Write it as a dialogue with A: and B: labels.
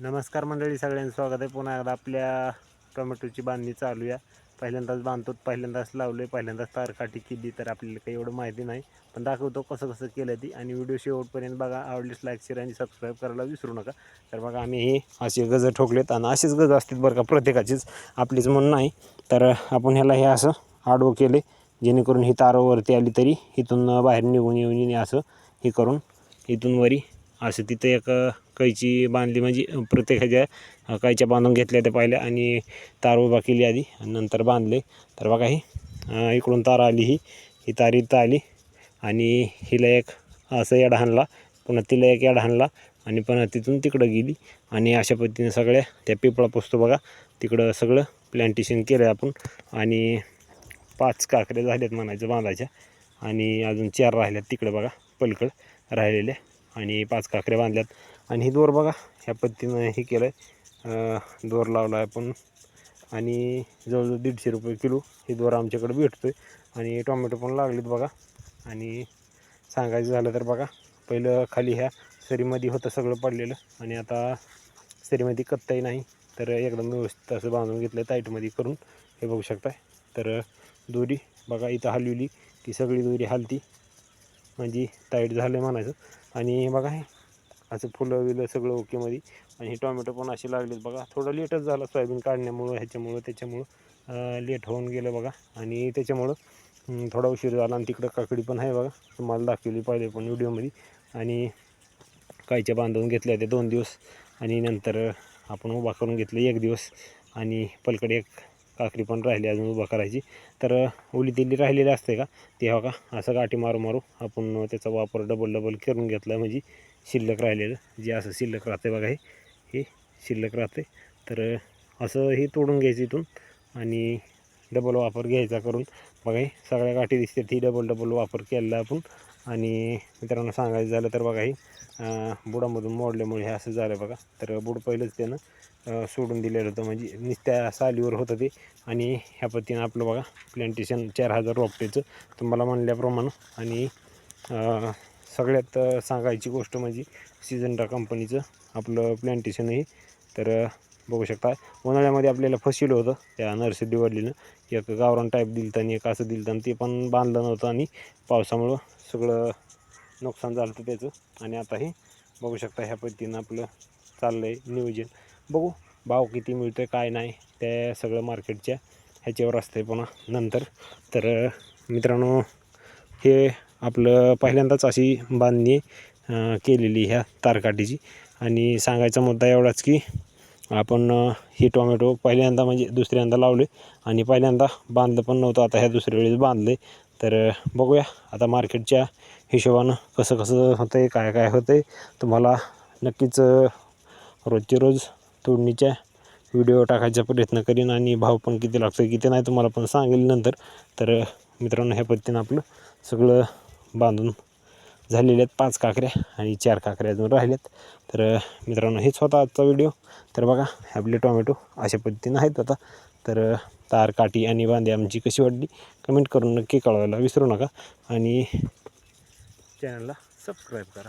A: नमस्कार मंडळी सगळ्यांचं स्वागत आहे. पुन्हा एकदा आपल्या टोमॅटोची बांधणी चालू या पहिल्यांदाच बांधतो पहिल्यांदाच लावलो आहे पहिल्यांदाच तारकाठी केली तर आपल्याला काही एवढं माहिती नाही. पण दाखवतो कसं कसं केलं ती. आणि व्हिडिओ शेवटपर्यंत बघा. आवडलीच लाईक शेअर आणि सबस्क्राईब करायला विसरू नका. तर बघा आम्ही हे असे गज ठोकलेत आणि असेच गज असतील बरं का प्रत्येकाचीच. आपलीच म्हणून नाही. तर आपण ह्याला हे असं आडवं केले जेणेकरून ही तारावरती आली तरी इथून बाहेर निघून येऊन येणे असं हे करून इथून वरी असं तिथं एक कैची बांधली म्हणजे प्रत्येकाच्या कैच्या बांधून घेतल्या त्या पहिल्या आणि तार उभा केली आधी नंतर बांधले. तर बघा ही इकडून तार आली ही ही तार इथं आली आणि हिला एक असं याडा हाणला पुन्हा तिला एक याडा हाणला आणि पुन्हा तिथून तिकडं गेली. आणि अशा पद्धतीने सगळ्या त्या पिपळा पोचतो बघा. तिकडं सगळं प्लॅन्टेशन केलं आहे आपण आणि पाच काकऱ्या झाल्यात म्हणायचं बांधायच्या आणि अजून चार राहिल्यात तिकडं बघा पलकड राहिलेल्या. आणि पाच काकऱ्या बांधल्यात. आणि ही दोर बघा ह्या पद्धतीनं हे केलं आहे दोर लावला आहे आपण. आणि जवळजवळ दीडशे रुपये किलो ही दोर आमच्याकडे भेटतो आहे आणि टोमॅटो पण लागलेत बघा. आणि सांगायचं झालं तर बघा पहिलं खाली ह्या सरीमध्ये होतं सगळं पडलेलं. आणि आता सरीमध्ये कत्ताही नाही तर एकदम व्यवस्थित असं बांधून घेतलं ताईटमध्ये करून. हे बघू शकताय. तर दोरी बघा इथं हलवली ती सगळी दोरी हलती. म्हणजे ताईट झालं आहे म्हणायचं. आणि बघा हे असं फुलं बिलं सगळं ओकेमध्ये आणि हे टोमॅटो पण असे लागलेत बघा. थोडं लेटच झालं सोयाबीन काढण्यामुळं ह्याच्यामुळं त्याच्यामुळं लेट होऊन गेलं बघा. आणि त्याच्यामुळं थोडा उशीर झाला आणि तिकडं काकडी पण आहे बघा. तुम्हाला दाखवली पाहिजे पण व्हिडिओमध्ये. आणि कायच्या बांधून घेतल्या ते दोन दिवस. आणि नंतर आपण उभा करून घेतलं एक दिवस. आणि पलकडे एक काकडी पण राहिली अजून उभा करायची. तर ओली दिल्ली राहिलेली असते का? ते हो का? असं गाठी मारू मारू आपण त्याचा वापर डबल डबल करून घेतला. म्हणजे शिल्लक राहिलेलं जे असं शिल्लक राहते बघा हे. हे शिल्लक राहते. तर असं हे तोडून घ्यायचं इथून. आणि डबल वापर घ्यायचा करून. बघा हे सगळ्या गाठी दिसते ती डबल डबल वापर केलेला आपण. आणि मित्रांनो सांगायचं झालं तर बघा हे बुडामधून मोडल्यामुळे हे असं झालं बघा. तर बुड पहिलंच त्यानं. सोडून दिलेलं होतं. म्हणजे नुसत्या सालीवर होतं ते. आणि ह्या पद्धतीनं आपलं बघा प्लॅन्टेशन चार हजार रोपटेचं तुम्हाला म्हणल्याप्रमाणे. आणि सगळ्यात सांगायची गोष्ट म्हणजे सिजंडा कंपनीचं आपलं प्लॅन्टेशन आहे. तर बघू शकता उन्हाळ्यामध्ये आपल्याला फसिलं होतं त्या नर्सरी वडलीनं. एक गावरान टाईप दिलं आणि एक असं दिलं आणि ते पण बांधलं नव्हतं आणि पावसामुळं सगळं नुकसान झालं होतं त्याचं. आणि आता हे बघू शकता ह्या पद्धतीनं आपलं चाललं आहे नियोजन. बघू भाव किती मिळतो आहे काय नाही ते सगळं मार्केटच्या ह्याच्यावर असतं आहे पुन्हा नंतर. तर मित्रांनो हे आपलं पहिल्यांदाच अशी बांधणी केलेली ह्या तारकाठीची आणि सांगायचा मुद्दा एवढाच की आपण हे टोमॅटो पहिल्यांदा म्हणजे दुसऱ्यांदा लावले आणि पहिल्यांदा बांधलं पण नव्हतं आता ह्या दुसऱ्या वेळेस बांधले तर बघूया आता मार्केटच्या हिशोबानं कसं कसं होतं आहे काय काय होतं आहे तुम्हाला नक्कीच रोजचे रोज तोडणीच्या व्हिडिओ टाकायचा प्रयत्न करीन आणि भाव पण किती लागतो किती नाही तुम्हाला पण सांगेल नंतर. तर मित्रांनो ह्या पद्धतीनं आपलं सगळं बांधून झालेले आहेत पाच काकऱ्या आणि चार काकऱ्या अजून राहिल्यात. तर मित्रांनो हेच होता आजचा व्हिडिओ. तर बघा आपले टोमॅटो अशा पद्धतीनं आहेत आता. तर तार काठी आणि बांधे आमची कशी वाटली कमेंट करून नक्की कळवायला विसरू नका. आणि चॅनलला सबस्क्राईब करा.